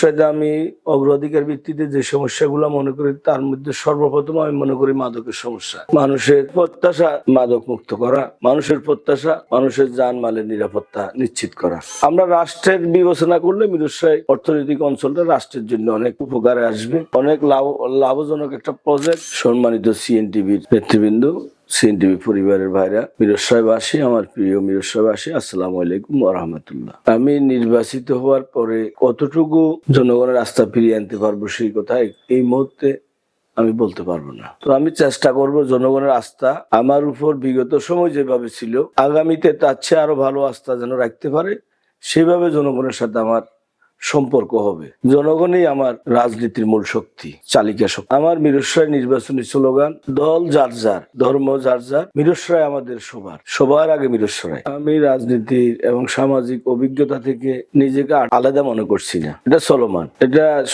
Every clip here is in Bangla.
সাথে আমি অগ্রাধিকার ভিত্তিতে যে সমস্যাগুলো মনে করি, তার মধ্যে সর্বপ্রথম আমি মনে করি মাদকের সমস্যা। মানুষের প্রত্যাশা মাদক মুক্ত করা, মানুষের প্রত্যাশা মানুষের জানমালের নিরাপত্তা নিশ্চিত করা। আমরা রাষ্ট্রের বিবেচনা করলে মিরসাই অর্থনৈতিক অঞ্চলটা রাষ্ট্রের জন্য অনেক উপকারে আসবে। অনেক লাভ, লাভজনক একটা প্রজেক্ট সম্মানিত সিএনটিভির নেতৃবৃন্দ সিএনটিভি পরিবারের ভাইরা মিরসাইবাসী আমার প্রিয় মিরসাইবাসী আসসালাম আলাইকুম রহমতুল্লাহ। আমি নির্বাচিত হওয়ার পরে কতটুকু জনগণের আস্থা ফিরিয়ে আনতে পারব সেই কথা এই মুহূর্তে আমি বলতে পারব না। তো আমি চেষ্টা করব জনগণের আস্থা আমার উপর বিগত সময় যেভাবে ছিল, আগামীতে তার চেয়ে আরও ভালো আস্থা যেন রাখতে পারে, সেভাবে জনগণের সাথে আমার সম্পর্ক হবে। জনগণই আমার রাজনীতির মূল শক্তি, চালিকা শক্তি। আমার মিরসরাই নির্বাচনী স্লোগান, দল যার যার, ধর্ম যার যার, মিরসরাই আমাদের সবার। সবার আগে মিরসরাই। আমি রাজনীতির এবং সামাজিক অভিজ্ঞতা থেকে নিজেকে আলাদা মনে করছি না। এটা চলমান। এটা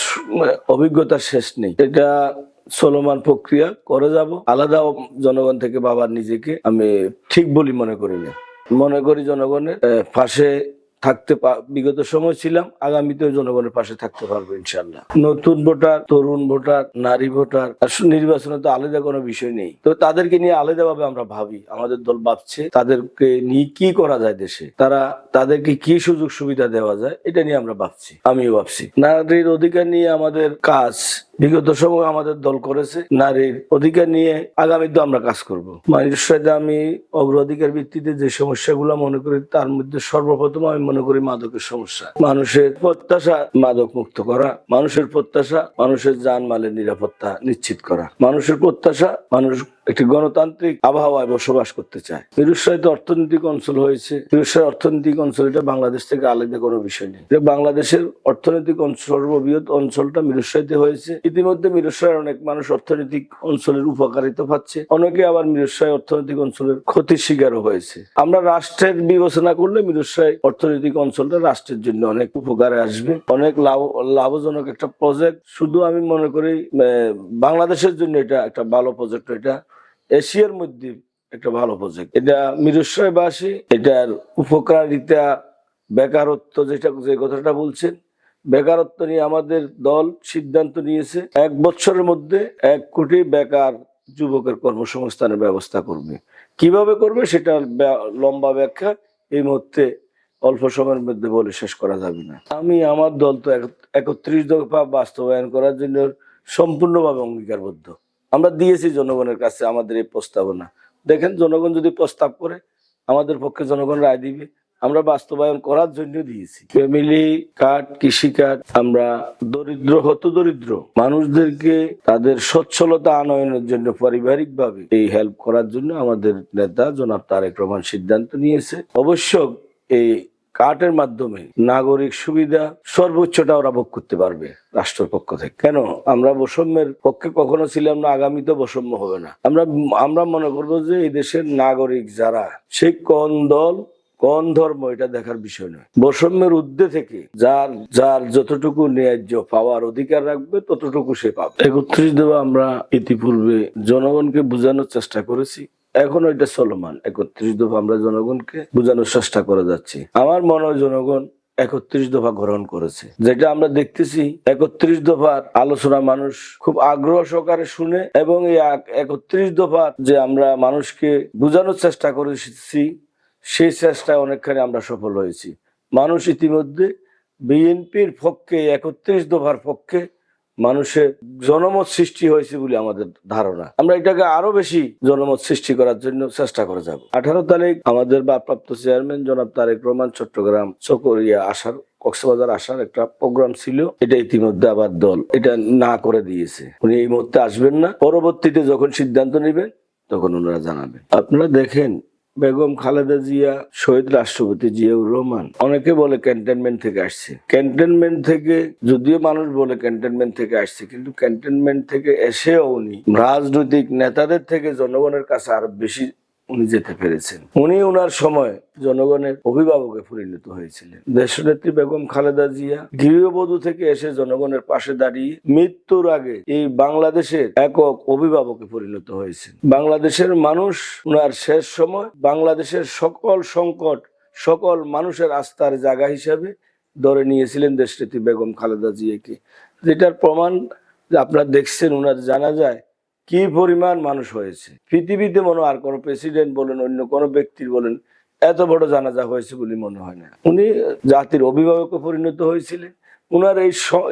অভিজ্ঞতার শেষ নেই। এটা চলমান প্রক্রিয়া। করে যাব। আলাদা জনগণ থেকে বাবার নিজেকে আমি ঠিক বলি মনে করি না। মনে করি জনগণের পাশে থাকতে বিগত সময় ছিলাম, আগামীতেও জনগণের পাশে থাকতে পারব ইনশাল্লাহ নতুন ভোটার, তরুণ ভোটার, নারী ভোটার নির্বাচনে তো আলাদা কোনো বিষয় নেই। তো তাদেরকে নিয়ে আলাদাভাবে আমরা ভাবি, আমাদের দল ভাবছে তাদেরকে নিয়ে কি করা যায় দেশে, তারা তাদেরকে কি সুযোগ সুবিধা দেওয়া যায়, এটা নিয়ে আমরা ভাবছি, আমিও ভাবছি। নারীর অধিকার নিয়ে আমাদের কাজ বিগত সময় আমাদের দল করেছে নারীর অধিকার নিয়ে আগামী তো আমরা কাজ করব। মানুষের আমি অগ্রাধিকার ভিত্তিতে যে সমস্যাগুলো মনে করি, তার মধ্যে সর্বপ্রথম আমি মনে করি মাদকের সমস্যা। মানুষের প্রত্যাশা মাদক মুক্ত করা, মানুষের প্রত্যাশা মানুষের জানমালের নিরাপত্তা নিশ্চিত করা। মানুষের প্রত্যাশা মানুষ একটি গণতান্ত্রিক আবহাওয়ায় বসবাস করতে চায়। নিরুৎসাহিত অর্থনৈতিক অঞ্চল হয়েছে। নিরুৎসাহ অর্থনৈতিক অঞ্চল এটা বাংলাদেশ থেকে আলাদা কোনো বিষয় নেই। বাংলাদেশের অর্থনৈতিক অঞ্চল সর্ববৃহৎ অঞ্চলটা মিরুৎসাহিত হয়েছে। ইতিমধ্যে মিরুৎসাহের অনেক মানুষ অর্থনৈতিক অঞ্চলের উপকারিতা পাচ্ছে। অনেকে আবার মিরুৎসাহ অর্থনৈতিক অঞ্চলের ক্ষতির শিকারও হয়েছে। আমরা রাষ্ট্রের বিবেচনা করলে মিরুৎসাহ অর্থনৈতিক অঞ্চলটা রাষ্ট্রের জন্য অনেক উপকারে আসবে। অনেক লাভ, লাভজনক একটা প্রজেক্ট শুধু আমি মনে করি বাংলাদেশের জন্য এটা একটা ভালো প্রজেক্ট এটা এশিয়ার মধ্যে একটা ভালো প্রজেক্ট এটা মিরস্বয়বাসী এটার উপকারিতা, বেকারত্ব যেটা যে কথাটা বলছেন, বেকারত্ব নিয়ে আমাদের দল সিদ্ধান্ত নিয়েছে, এক বছরের মধ্যে এক কোটি বেকার যুবকের কর্মসংস্থানের ব্যবস্থা করবে। কীভাবে করবে সেটা লম্বা ব্যাখ্যা এই মুহূর্তে অল্প সময়ের মধ্যে বলে শেষ করা যাবে না। আমি, আমার দল তো এক- একত্রিশ দফা বাস্তবায়ন করার জন্য সম্পূর্ণভাবে অঙ্গীকারবদ্ধ। আমরা দিয়েছি জনগণের কাছে আমাদের এই প্রস্তাবনা। দেখেন, জনগণ যদি প্রস্তাব করে, আমাদের পক্ষে জনগণ রায় দিবে। আমরা বাস্তবায়ন করার জন্য দিয়েছি। ফ্যামিলি কার্ড, কৃষি কার্ড, আমরা দরিদ্র হত দরিদ্র মানুষদেরকে তাদের সচ্ছলতা আনয়নের জন্য পারিবারিক ভাবে এই হেল্প করার জন্য আমাদের নেতা জনাব তারেক রহমান সিদ্ধান্ত নিয়েছে। অবশ্য এই কার্ডের মাধ্যমে নাগরিক সুবিধা সর্বোচ্চটা ওরা ভোগ করতে পারবে রাষ্ট্রের পক্ষ থেকে। কেন? আমরা বৈষম্যের পক্ষে কখনো ছিলাম না আগামীতে বৈষম্য হবে না। আমরা আমরা মনে করব যে এই দেশের নাগরিক যারা সেই কোন দল, কোন ধর্ম, এটা দেখার বিষয় নয়। বৈষম্যের ঊর্ধ্বে থেকে যার যার যতটুকু ন্যায্য পাওয়ার অধিকার রাখবে, ততটুকু সে পাবে। একত্রিশ দেওয়া আমরা ইতিপূর্বে জনগণকে বোঝানোর চেষ্টা করেছি। এখন ওইটা চলমান। একত্রিশ দফা আমরা জনগণকে বোঝানোর চেষ্টা করে যাচ্ছি। আমার মনে হয় জনগণ একত্রিশ দফা গ্রহণ করেছে। যেটা আমরা দেখতেছি, একত্রিশ দফার আলোচনা মানুষ খুব আগ্রহ সহকারে শুনে এবং এই একত্রিশ দফার যে আমরা মানুষকে বোঝানোর চেষ্টা করেছি, সেই চেষ্টায় অনেকখানি আমরা সফল হয়েছি। মানুষ ইতিমধ্যে বিএনপির পক্ষে, একত্রিশ দফার পক্ষে মানুষের জনমত সৃষ্টি হয়েছে বলে আমাদের ধারণা। আমরা এটাকে আরও বেশি জনমত সৃষ্টি করার জন্য চেষ্টা করে যাব। আঠারো তারিখ আমাদের ভারপ্রাপ্ত চেয়ারম্যান জনাব তারেক রহমান চট্টগ্রাম চকরিয়া আসার, কক্সবাজার আসার একটা প্রোগ্রাম ছিল। এটা ইতিমধ্যে আবার দল এটা না করে দিয়েছে। উনি এই মুহূর্তে আসবেন না। পরবর্তীতে যখন সিদ্ধান্ত নেবেন তখন ওনারা জানাবেন। আপনারা দেখেন বেগম খালেদা জিয়া, শহীদ রাষ্ট্রপতি জিয়াউর রহমান। অনেকে বলে ক্যান্টনমেন্ট থেকে আসছে। ক্যান্টনমেন্ট থেকে, যদিও মানুষ বলে ক্যান্টনমেন্ট থেকে আসছে, কিন্তু ক্যান্টনমেন্ট থেকে এসেও উনি। রাজনৈতিক নেতাদের থেকে জনগণের কাছে আরও বেশি উনি যেতে পেরেছেন। উনি ওনার সময় জনগণের অভিভাবকে পরিণত হয়েছিলেন। দেশনেত্রী বেগম খালেদা জিয়া গৃহবধূ থেকে এসে জনগণের পাশে দাঁড়িয়ে মৃত্যুর আগে এই বাংলাদেশের একক অভিভাবকে পরিণত হয়েছেন। বাংলাদেশের মানুষ ওনার শেষ সময় বাংলাদেশের সকল সংকট, সকল মানুষের আস্থার জায়গা হিসাবে ধরে নিয়েছিলেন দেশনেত্রী বেগম খালেদা জিয়াকে। যেটার প্রমাণ আপনারা দেখছেন ওনার জানা যায় কি পরিমাণ মানুষ হয়েছে? পৃথিবীতে মনে আর কোনো প্রেসিডেন্ট বলেন অন্য কোনো ব্যক্তির বলেন এত বড় জানাজা হয়েছে বলে মনে হয় না। উনি জাতির অভিভাবকে পরিণত হয়েছিলেন। উনার এই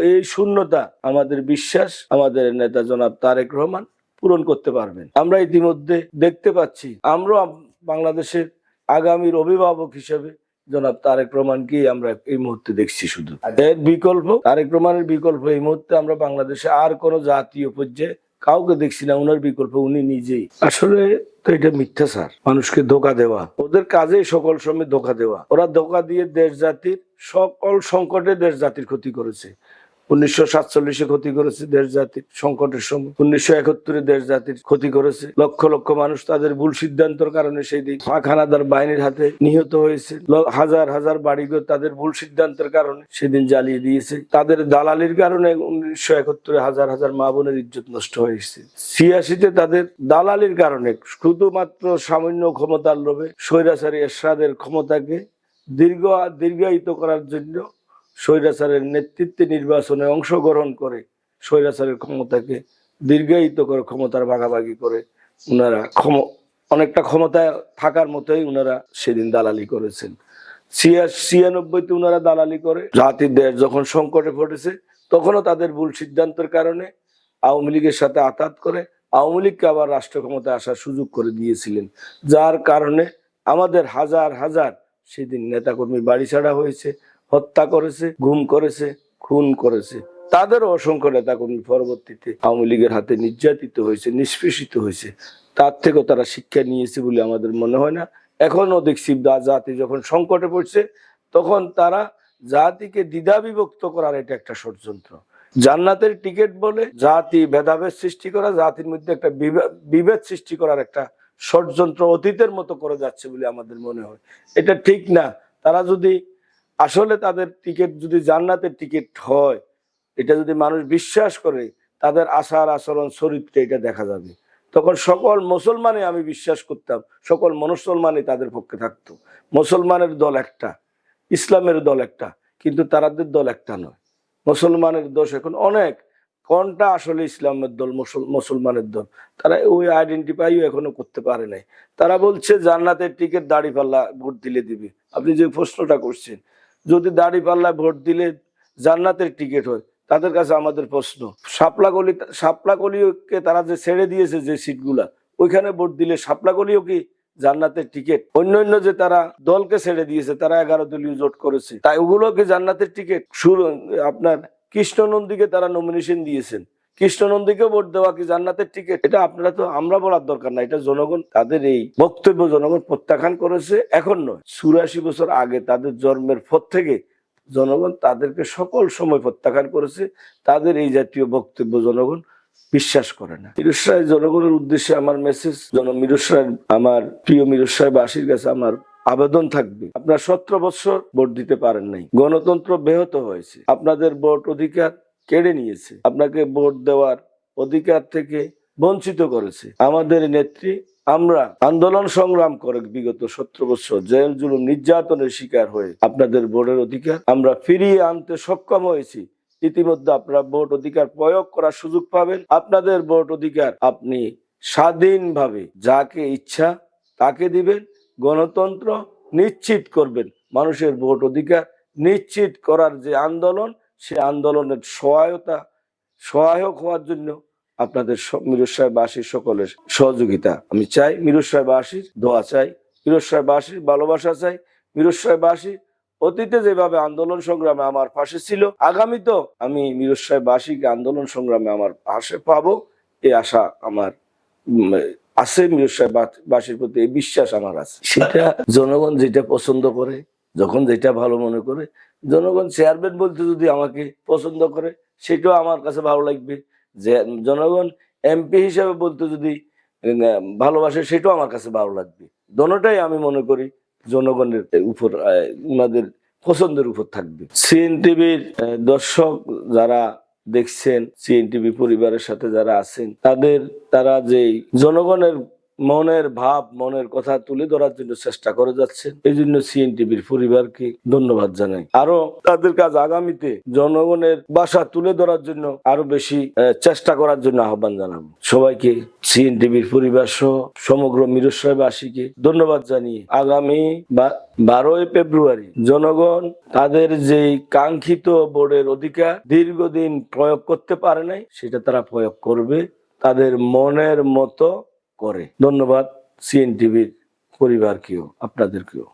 এই শূন্যতা আমাদের বিশ্বাস আমাদের নেতা জনাব তারেক রহমান পূরণ করতে পারবেন। আমরা ইতিমধ্যে দেখতে পাচ্ছি আমরা বাংলাদেশের আগামীর অভিভাবক হিসেবে জনাব তারেক রহমানকে আমরা এই মুহূর্তে দেখছি শুধু। এর বিকল্প তারেক রহমানের বিকল্প এই মুহূর্তে আমরা বাংলাদেশে আর কোনো জাতীয় পর্যায়ে কাউকে দেখছি না উনার বিকল্প উনি নিজেই। আসলে তো এটা মিথ্যা, স্যার। মানুষকে ধোকা দেওয়া। ওদের কাজে সকল সময় ধোকা দেওয়া। ওরা ধোকা দিয়ে দেশ জাতির সকল সংকটে দেশ জাতির ক্ষতি করেছে। উনিশশো সাতচল্লিশে ক্ষতি করেছে দেশ জাতির সংকটের সময়। উনিশশো একাত্তরে দেশ জাতির ক্ষতি করেছে। লক্ষ লক্ষ মানুষ তাদের ভুল সিদ্ধান্তের কারণে সেই দিন হানাদার বাহিনীর হাতে নিহত হয়েছে। হাজার হাজার বাড়িঘর তাদের ভুল সিদ্ধান্তের কারণে সেদিন জ্বালিয়ে দিয়েছে। তাদের দালালির কারণে উনিশশো একাত্তরে হাজার হাজার মা বোনের ইজ্জত নষ্ট হয়েছে ছিয়াশিতে তাদের দালালির কারণে শুধুমাত্র সামান্য ক্ষমতার লোভে স্বৈরাচারী এরশাদের ক্ষমতাকে দীর্ঘ দীর্ঘায়িত করার জন্য স্বৈরাচারের নেতৃত্বে নির্বাচনে অংশগ্রহণ করে স্বৈরাচারের ক্ষমতাকে দীর্ঘায়িত করে, ক্ষমতার ভাগাভাগি করে উনারা ক্ষম, অনেকটা ক্ষমতায় থাকার মতোই উনারা সেদিন দালালি করেছেন। ছিয়া, ছিয়ানব্বইতে উনারা দালালি করে, জাতির দেশ যখন সংকটে পড়েছে, তখনও তাদের ভুল সিদ্ধান্তের কারণে আওয়ামী লীগের সাথে আঘাত করে আওয়ামী লীগকে আবার রাষ্ট্র ক্ষমতায় আসার সুযোগ করে দিয়েছিলেন। যার কারণে আমাদের হাজার হাজার সেদিন নেতাকর্মী বাড়ি ছাড়া হয়েছে হত্যা করেছে, গুম করেছে, খুন করেছে। তাদেরও অসংখ্য নেতা নেতাকর্মী পরবর্তীতে আওয়ামী লীগের হাতে নির্যাতিত হয়েছে, নিষ্পেষিত হয়েছে। তার থেকেও তারা শিক্ষা নিয়েছে বলে আমাদের মনে হয় না। এখনও দেখছি জাতি যখন সংকটে পড়ছে, তখন তারা জাতিকে দ্বিধা বিভক্ত করার এটা একটা ষড়যন্ত্র। জান্নাতের টিকিট বলে জাতি ভেদাভেদ সৃষ্টি করা, জাতির মধ্যে একটা বিভে- বিভেদ সৃষ্টি করার একটা ষড়যন্ত্র অতীতের মতো করে যাচ্ছে বলে আমাদের মনে হয়। এটা ঠিক না। তারা যদি আসলে তাদের টিকিট যদি জান্নাতের টিকিট হয়, এটা যদি মানুষ বিশ্বাস করে, তাদের আচার আচরণ চরিত্রে এটা দেখা যাবে। তখন সকল মুসলমানই আমি বিশ্বাস করতাম, সকল মুসলমানই তাদের পক্ষে থাকতো। মুসলমানের দল একটা, ইসলামের দল একটা, কিন্তু তারাদের দল একটা নয়। মুসলমানের দোষ এখন অনেক। কোনটা আসলে ইসলামের দল, মুসল- মুসলমানের দল? তারা ওই আইডেন্টিফাইও এখনও করতে পারে নাই। তারা বলছে, জান্নাতের টিকিট দাড়ি পাল্লা ভোট দিলে দিবে। আপনি যে প্রশ্নটা করছেন যদি দাড়ি পাল্লায় ভোট দিলে জান্নাতের টিকিট হয়, তাদের কাছে আমাদের প্রশ্ন। সাপলাগলি সাপলাগলিকে তারা যে ছেড়ে দিয়েছে যে সিটগুলা, ওইখানে ভোট দিলে সাপলাগলিও কি জান্নাতের টিকিট? অন্য অন্য যে তারা দলকে ছেড়ে দিয়েছে, তারা এগারো দলীয় জোট করেছে, তাই ওগুলো কি জান্নাতের টিকিট? শুরু আপনার কৃষ্ণনন্দীকে তারা নমিনেশন দিয়েছেন। কৃষ্ণনন্দীকে ভোট দেওয়া কি জান্নাতের টিকিট এটা আপনারা তো, আমরা বলার দরকার না। এটা জনগণ, তাদের এই বক্তব্য জনগণ প্রত্যাখ্যান করেছে, এখন নয়। চুরাশি বছর আগে তাদের জন্মের পর থেকে জনগণ তাদেরকে সকল সময় প্রত্যাখ্যান করেছে। তাদের এই জাতীয় বক্তব্য জনগণ বিশ্বাস করে না। মিরুসরায় জনগণের উদ্দেশ্যে আমার মেসেজ জন মিরুসরায় আমার প্রিয় মিরুস রায় বাসীর কাছে আমার আবেদন থাকবে। আপনার সতেরো বছর ভোট দিতে পারেন নাই। গণতন্ত্র ব্যাহত হয়েছে। আপনাদের ভোট অধিকার কেড়ে নিয়েছে। আপনাকে ভোট দেওয়ার অধিকার থেকে বঞ্চিত করেছে। আমাদের নেত্রী, আমরা আন্দোলন সংগ্রাম করে বিগত সতেরো বছর জেল জুলুম নির্যাতনের শিকার হয়ে আপনাদের ভোটের অধিকার আমরা ফিরিয়ে আনতে সক্ষম হয়েছি। ইতিমধ্যে আপনারা ভোট অধিকার প্রয়োগ করার সুযোগ পাবেন। আপনাদের ভোট অধিকার আপনি স্বাধীনভাবে যাকে ইচ্ছা তাকে দিবেন, গণতন্ত্র নিশ্চিত করবেন। মানুষের ভোট অধিকার নিশ্চিত করার যে আন্দোলন সে আন্দোলনের সহায়তা, সহায়ক হওয়ার জন্য আপনাদের মিরর সাহেববাসীর সকলের সহযোগিতা। আমি চাই মিরর সাহেববাসীর দোয়া চাই, মিরর সাহেববাসীর ভালোবাসা চাই, মিরর সাহেববাসী অতীতে যেভাবে আন্দোলন সংগ্রামে আমার পাশে ছিল আগামী তো আমি মিরর সাহেববাসীকে আন্দোলন সংগ্রামে আমার পাশে পাবো এই আশা আমার আছে মিরর সাহেববাসীর প্রতি এই বিশ্বাস আমার আছে। সেটা জনগণ যেটা পছন্দ করে যখন যেটা ভালো মনে করে, জনগণ চেয়ারম্যান বলতে যদি আমাকে পছন্দ করে, সেটাও আমার কাছে ভালো লাগবে। যে জনগণ এমপি হিসাবে বলতে যদি ভালোবাসে, সেটাও আমার কাছে ভালো লাগবে। দোনোটাই আমি মনে করি জনগণের উপর উনাদের পছন্দের উপর থাকবে। সিএনটিভির দর্শক যারা দেখছেন সিএনটিভি পরিবারের সাথে যারা আছেন, তাদের, তারা যে জনগণের মনের ভাব, মনের কথা তুলে ধরার জন্য চেষ্টা করে যাচ্ছেন। এই জন্য সিএনটিভির পরিবারকে ধন্যবাদ জানাই। আরও তাদের কাজ আগামীতে জনগণের বাসা তুলে ধরার জন্য আরও বেশি চেষ্টা করার জন্য আহ্বান জানাব। সবাইকে সিএনটিভির পরিবার সহ সমগ্র মিরসরাবাসীকে ধন্যবাদ জানিয়ে আগামী বারোই ফেব্রুয়ারি জনগণ তাদের যেই কাঙ্ক্ষিত বোর্ডের অধিকার দীর্ঘদিন প্রয়োগ করতে পারে নাই, সেটা তারা প্রয়োগ করবে। তাদের মনের মতো করে ধন্যবাদ সিএনটিভির পরিবারকেও আপনাদেরকেও।